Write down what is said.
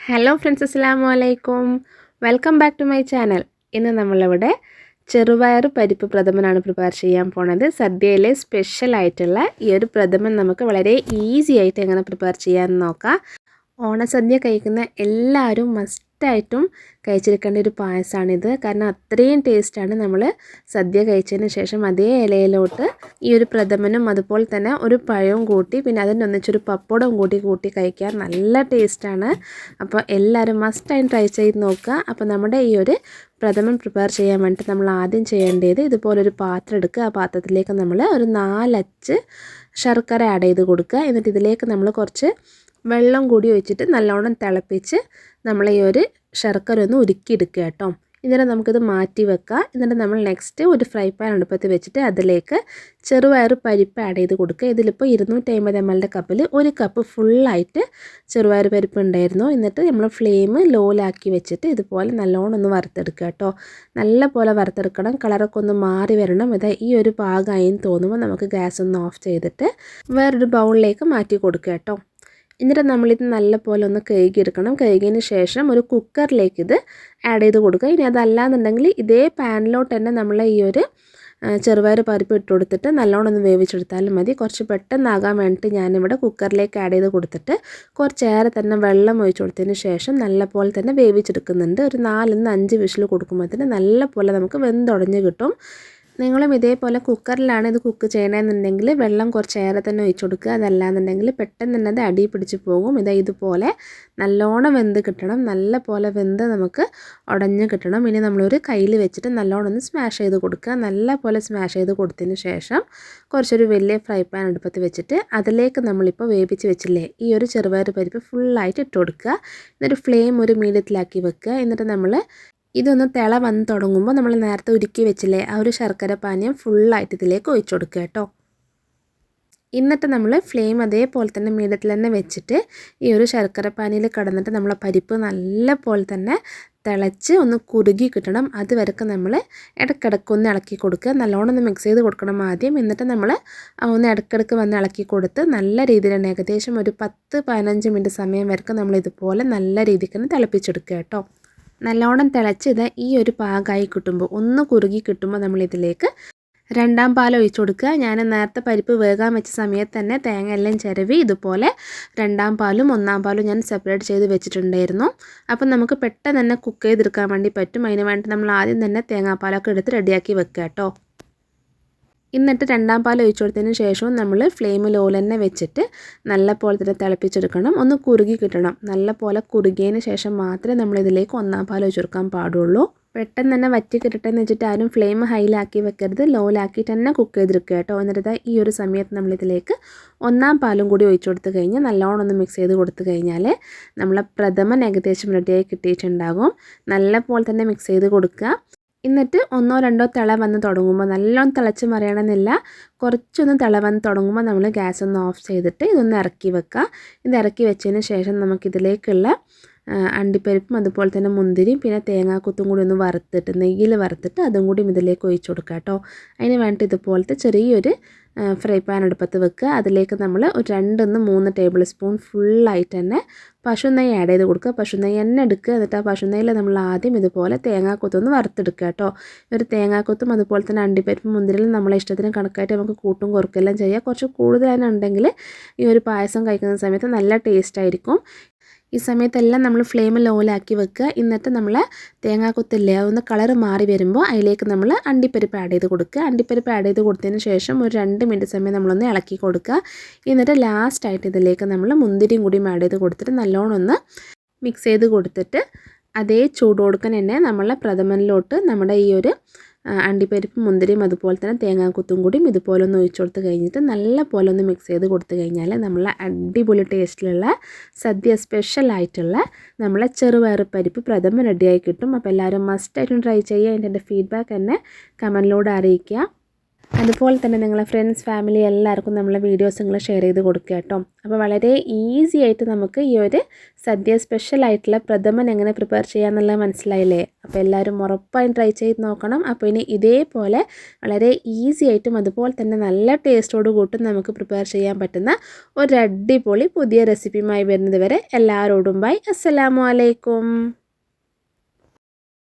Hello friends അസ്സാം വലൈക്കും welcome back to my channel ഇന്ന് നമ്മളിവിടെ ചെറുപയർ പരിപ്പ് പ്രഥമനാണ് പ്രിപ്പയർ ചെയ്യാൻ പോണത്. സദ്യയിലെ സ്പെഷ്യൽ ആയിട്ടുള്ള ഈ ഒരു പ്രഥമൻ നമുക്ക് വളരെ ഈസി ആയിട്ട് എങ്ങനെ പ്രിപ്പയർ ചെയ്യാമെന്ന് നോക്കാം. ഓണസദ്യ കഴിക്കുന്ന എല്ലാവരും മസ്റ്റായിട്ടും കഴിച്ചിരിക്കേണ്ട ഒരു പായസമാണിത്. കാരണം അത്രയും ടേസ്റ്റാണ് നമ്മൾ സദ്യ കഴിച്ചതിന് ശേഷം അതേ ഇലയിലോട്ട് ഈ ഒരു പ്രഥമനും അതുപോലെ തന്നെ ഒരു പഴവും കൂട്ടി പിന്നെ അതിന്റെ ഒന്നിച്ചൊരു പപ്പടവും കൂട്ടി കൂട്ടി കഴിക്കാൻ നല്ല ടേസ്റ്റാണ്. അപ്പോൾ എല്ലാവരും മസ്റ്റായും ട്രൈ ചെയ്ത് നോക്കുക. അപ്പോൾ നമ്മുടെ ഈ ഒരു പ്രഥമൻ പ്രിപ്പയർ ചെയ്യാൻ വേണ്ടിയിട്ട് നമ്മൾ ആദ്യം ചെയ്യേണ്ടത് ഇതുപോലൊരു പാത്രം എടുക്കുക. ആ പാത്രത്തിലേക്ക് നമ്മൾ ഒരു നാലച്ച് ശർക്കര ആഡ് ചെയ്ത് കൊടുക്കുക. എന്നിട്ട് ഇതിലേക്ക് നമ്മൾ കുറച്ച് വെള്ളം കൂടി ഒഴിച്ചിട്ട് നല്ലോണം തിളപ്പിച്ച് നമ്മൾ ഈ ഒരു ശർക്കര ഒന്ന് ഉരുക്കിയെടുക്കുക കേട്ടോ. എന്നിട്ട് നമുക്കിത് മാറ്റി വെക്കാം. എന്നിട്ട് നമ്മൾ നെക്സ്റ്റ് ഒരു ഫ്രൈ പാൻ അടുപ്പത്ത് വെച്ചിട്ട് അതിലേക്ക് ചെറുപയർ പരിപ്പ് ആഡ് ചെയ്ത് കൊടുക്കുക. ഇതിലിപ്പോൾ ഇരുന്നൂറ്റി അമ്പത് എം എല്ലിന്റെ കപ്പിൽ ഒരു കപ്പ് ഫുള്ളായിട്ട് ചെറുപയർ പരിപ്പ് ഉണ്ടായിരുന്നു. എന്നിട്ട് നമ്മൾ ഫ്ലെയിം ലോയിലാക്കി വെച്ചിട്ട് ഇതുപോലെ നല്ലോണം ഒന്ന് വറുത്തെടുക്കുക കേട്ടോ. നല്ല പോലെ വറുത്തെടുക്കണം കളറൊക്കെ ഒന്ന് മാറി വരണം. ഇത് ഈ ഒരു ഭാഗമായി തോന്നുമ്പോൾ നമുക്ക് ഗ്യാസ് ഒന്ന് ഓഫ് ചെയ്തിട്ട് വേറൊരു ബൗളിലേക്ക് മാറ്റി കൊടുക്കുക കേട്ടോ. എന്നിട്ട് നമ്മളിത് നല്ലപോലെ ഒന്ന് കഴുകിയെടുക്കണം. കഴുകിയതിന് ശേഷം ഒരു കുക്കറിലേക്ക് ഇത് ആഡ് ചെയ്ത് കൊടുക്കുക. ഇനി അതല്ലാന്നുണ്ടെങ്കിൽ ഇതേ പാനിലോട്ട് തന്നെ നമ്മൾ ഈ ഒരു ചെറുപയർ പരിപ്പ് ഇട്ട് കൊടുത്തിട്ട് നല്ലോണം ഒന്ന് വേവിച്ചെടുത്താലും മതി. കുറച്ച് പെട്ടെന്നാകാൻ വേണ്ടിയിട്ട് ഞാനിവിടെ കുക്കറിലേക്ക് ആഡ് ചെയ്ത് കൊടുത്തിട്ട് കുറച്ചേറെ തന്നെ വെള്ളം ഒഴിച്ച് കൊടുത്തതിന് ശേഷം നല്ലപോലെ തന്നെ വേവിച്ചെടുക്കുന്നുണ്ട്. ഒരു നാലിൽ നിന്ന് അഞ്ച് വിഷിൽ കൊടുക്കുമ്പോൾ തന്നെ നല്ലപോലെ നമുക്ക് വെന്തുടഞ്ഞ് കിട്ടും. നിങ്ങളും ഇതേപോലെ കുക്കറിലാണ് ഇത് കുക്ക് ചെയ്യണമെന്നുണ്ടെങ്കിൽ വെള്ളം കുറച്ചേറെ തന്നെ ഒഴിച്ചു കൊടുക്കുക. അതല്ലാന്നുണ്ടെങ്കിൽ പെട്ടെന്ന് തന്നെ അത് അടി പിടിച്ച് പോകും. ഇത് ഇതുപോലെ നല്ലോണം വെന്ത് കിട്ടണം. നല്ല പോലെ വെന്ത് നമുക്ക് ഉടഞ്ഞ് കിട്ടണം. ഇനി നമ്മളൊരു കയ്യിൽ വെച്ചിട്ട് നല്ലോണം ഒന്ന് സ്മാഷ് ചെയ്ത് കൊടുക്കുക. നല്ല പോലെ സ്മാഷ് ചെയ്ത് കൊടുത്തതിന് ശേഷം കുറച്ചൊരു വലിയ ഫ്രൈ പാൻ അടുപ്പത്ത് വെച്ചിട്ട് അതിലേക്ക് നമ്മളിപ്പോൾ വേവിച്ച് വെച്ചില്ലേ ഈ ഒരു ചെറുപയർ പരിപ്പ് ഫുള്ളായിട്ട് ഇട്ട് കൊടുക്കുക. എന്നിട്ട് ഫ്ലെയിം ഒരു മീഡിയത്തിലാക്കി വെക്കുക. എന്നിട്ട് നമ്മൾ ഇതൊന്ന് തിള വന്ന് തുടങ്ങുമ്പോൾ നമ്മൾ നേരത്തെ ഉരുക്കി വെച്ചില്ലേ ആ ഒരു ശർക്കര പാനീയം ഫുള്ളായിട്ട് ഇതിലേക്ക് ഒഴിച്ചു കൊടുക്കുക കേട്ടോ. എന്നിട്ട് നമ്മൾ ഫ്ലെയിം അതേപോലെ തന്നെ മീഡിയത്തിൽ തന്നെ വെച്ചിട്ട് ഈ ഒരു ശർക്കര പാനിയിൽ കടന്നിട്ട് നമ്മളെ പരിപ്പ് നല്ല പോലെ തന്നെ തിളച്ച് ഒന്ന് കുറുകി കിട്ടണം. അതുവരെയൊക്കെ നമ്മൾ ഇടയ്ക്കിടയ്ക്ക് ഒന്ന് ഇളക്കി കൊടുക്കുക. നല്ലോണം ഒന്ന് മിക്സ് ചെയ്ത് കൊടുക്കണം ആദ്യം. എന്നിട്ട് നമ്മൾ ഒന്ന് ഇടയ്ക്കിടയ്ക്ക് വന്ന് ഇളക്കി കൊടുത്ത് നല്ല രീതിയിൽ തന്നെ ഏകദേശം ഒരു പത്ത് പതിനഞ്ച് മിനിറ്റ് സമയം വരെയൊക്കെ നമ്മൾ ഇതുപോലെ നല്ല രീതിക്ക് തന്നെ തിളപ്പിച്ചെടുക്കുക കേട്ടോ. നല്ലോണം തിളച്ചത് ഈ ഒരു പാകമായി കിട്ടുമ്പോൾ ഒന്ന് കുറുകി കിട്ടുമ്പോൾ നമ്മളിതിലേക്ക് രണ്ടാം പാൽ ഒഴിച്ചു കൊടുക്കുക. ഞാൻ നേരത്തെ പരിപ്പ് വേകാൻ വെച്ച സമയത്ത് തന്നെ തേങ്ങ എല്ലാം ചിരവി ഇതുപോലെ രണ്ടാം പാലും ഒന്നാം പാലും ഞാൻ സെപ്പറേറ്റ് ചെയ്ത് വെച്ചിട്ടുണ്ടായിരുന്നു. അപ്പം നമുക്ക് പെട്ടെന്ന് തന്നെ കുക്ക് ചെയ്തെടുക്കാൻ വേണ്ടി പറ്റും. അതിന് വേണ്ടി നമ്മൾ ആദ്യം തന്നെ തേങ്ങാപ്പാലൊക്കെ എടുത്ത് റെഡിയാക്കി വെക്കുക കേട്ടോ. എന്നിട്ട് രണ്ടാം പാൽ ഒഴിച്ചു കൊടുത്തതിന് ശേഷവും നമ്മൾ ഫ്ലെയിം ലോയിൽ തന്നെ വെച്ചിട്ട് നല്ല പോലെ തന്നെ തിളപ്പിച്ചെടുക്കണം. ഒന്ന് കുറുകി കിട്ടണം. നല്ല പോലെ കുറുകിയതിന് ശേഷം മാത്രമേ നമ്മൾ ഇതിലേക്ക് ഒന്നാം പാൽ ഒഴിച്ചു കൊടുക്കാൻ പാടുള്ളൂ. പെട്ടെന്ന് തന്നെ വറ്റി കിട്ടട്ടെ എന്ന് വെച്ചിട്ട് ആരും ഫ്ലെയിം ഹൈലാക്കി വെക്കരുത്. ലോയിലാക്കിയിട്ട് തന്നെ കുക്ക് ചെയ്തെടുക്കുക കേട്ടോ. എന്നിട്ട് ഈ ഒരു സമയത്ത് നമ്മളിതിലേക്ക് ഒന്നാം പാലും കൂടി ഒഴിച്ചു കൊടുത്ത് കഴിഞ്ഞാൽ നല്ലോണം ഒന്ന് മിക്സ് ചെയ്ത് കൊടുത്തു കഴിഞ്ഞാൽ നമ്മളെ പ്രഥമൻ ഏകദേശം റെഡിയായി കിട്ടിയിട്ടുണ്ടാകും. നല്ല പോലെ തന്നെ മിക്സ് ചെയ്ത് കൊടുക്കുക. എന്നിട്ട് ഒന്നോ രണ്ടോ തിള വന്ന് തുടങ്ങുമ്പോൾ നല്ലോണം തിളച്ച് മറിയണമെന്നില്ല. കുറച്ചൊന്ന് തിള വന്ന് തുടങ്ങുമ്പോൾ നമ്മൾ ഗ്യാസ് ഒന്ന് ഓഫ് ചെയ്തിട്ട് ഇതൊന്ന് ഇറക്കി വെക്കുക. ഇത് ഇറക്കി വെച്ചതിന് ശേഷം നമുക്കിതിലേക്കുള്ള അണ്ടിപ്പരിപ്പും അതുപോലെ തന്നെ മുന്തിരിയും പിന്നെ തേങ്ങാക്കുത്തും കൂടി ഒന്ന് വറുത്തിട്ട് നെയ്യിൽ വറുത്തിട്ട് അതും കൂടി ഇതിലേക്ക് ഒഴിച്ചു കൊടുക്കുക കേട്ടോ. അതിന് വേണ്ടിയിട്ട് ഇതുപോലത്തെ ചെറിയൊരു ഫ്രൈ പാൻ അടുപ്പത്ത് വെക്കുക. അതിലേക്ക് നമ്മൾ ഒരു രണ്ടിന്ന് മൂന്ന് ടേബിൾ സ്പൂൺ ഫുള്ളായിട്ട് തന്നെ പശു നെയ്യ് ആഡ് ചെയ്ത് കൊടുക്കുക. പശു നെയ്യ് തന്നെ എടുക്കുക. എന്നിട്ട് ആ പശു നെയ്യിൽ നമ്മൾ ആദ്യം ഇതുപോലെ തേങ്ങാക്കൊത്തൊന്ന് വറുത്തെടുക്കുക കേട്ടോ. ഒരു തേങ്ങാക്കൊത്തും അതുപോലെ തന്നെ അണ്ടിപ്പരിപ്പും മുന്തിരിലും നമ്മളെ ഇഷ്ടത്തിന് കണക്കായിട്ട് നമുക്ക് കൂട്ടും കുറക്കെല്ലാം ചെയ്യുക കുറച്ച് കൂടുതൽ ഈ ഒരു പായസം കഴിക്കുന്ന സമയത്ത് നല്ല ടേസ്റ്റ് ആയിരിക്കും. ഈ സമയത്തെല്ലാം നമ്മൾ ഫ്ലെയിം ലോലാക്കി വെക്കുക. എന്നിട്ട് നമ്മൾ തേങ്ങാക്കൊത്തില്ലേ അതൊന്ന് കളർ മാറി വരുമ്പോൾ അതിലേക്ക് നമ്മൾ അണ്ടിപ്പരിപ്പ് ആഡ് ചെയ്ത് കൊടുക്കുക. അണ്ടിപ്പരിപ്പ് ആഡ് ചെയ്ത് കൊടുത്തതിന് ശേഷം ഒരു രണ്ട് മിനിറ്റ് സമയം നമ്മളൊന്ന് ഇളക്കി കൊടുക്കുക. എന്നിട്ട് ലാസ്റ്റായിട്ട് ഇതിലേക്ക് നമ്മൾ മുന്തിരിയും കൂടി ആഡ് ചെയ്ത് കൊടുത്തിട്ട് നല്ലോണം ഒന്ന് മിക്സ് ചെയ്ത് കൊടുത്തിട്ട് അതേ ചൂട് കൊടുക്കാൻ തന്നെ നമ്മളെ പ്രഥമനിലോട്ട് നമ്മുടെ ഈ ഒരു അണ്ടിപ്പരിപ്പ് മുന്തിരിയും അതുപോലെ തന്നെ തേങ്ങാക്കുത്തും കൂടിയും ഇതുപോലെ ഒന്ന് ഒഴിച്ചു കൊടുത്ത് കഴിഞ്ഞിട്ട് നല്ല പോലെ ഒന്ന് മിക്സ് ചെയ്ത് കൊടുത്തു കഴിഞ്ഞാൽ നമ്മളെ അടിപൊളി ടേസ്റ്റിലുള്ള സദ്യ സ്പെഷ്യൽ ആയിട്ടുള്ള നമ്മളെ ചെറുപയർ പരിപ്പ് പ്രഥമൻ റെഡിയായി കിട്ടും. അപ്പോൾ എല്ലാവരും മസ്റ്റായിട്ടും ട്രൈ ചെയ്യുക. അതിന്റെ ഫീഡ്ബാക്ക് എന്നെ കമന്റിലൂടെ അറിയിക്കുക. അതുപോലെ തന്നെ നിങ്ങളെ ഫ്രണ്ട്സ് ഫാമിലി എല്ലാവർക്കും നമ്മളെ വീഡിയോസ് നിങ്ങൾ ഷെയർ ചെയ്ത് കൊടുക്കുക കേട്ടോ. അപ്പോൾ വളരെ ഈസി ആയിട്ട് നമുക്ക് ഈ ഒരു സദ്യ സ്പെഷ്യൽ ആയിട്ടുള്ള പ്രഥമൻ എങ്ങനെ പ്രിപ്പയർ ചെയ്യാമെന്നുള്ളത് മനസ്സിലായില്ലേ? അപ്പോൾ എല്ലാവരും ഉറപ്പായും ട്രൈ ചെയ്ത് നോക്കണം. അപ്പോൾ ഇനി ഇതേപോലെ വളരെ ഈസി ആയിട്ടും അതുപോലെ തന്നെ നല്ല ടേസ്റ്റോട് കൂട്ടും നമുക്ക് പ്രിപ്പയർ ചെയ്യാൻ പറ്റുന്ന ഒരു അടിപൊളി പുതിയ റെസിപ്പിയുമായി വരുന്നത് വരെ എല്ലാവരോടും ബൈ അസ്സലാമു അലൈക്കും.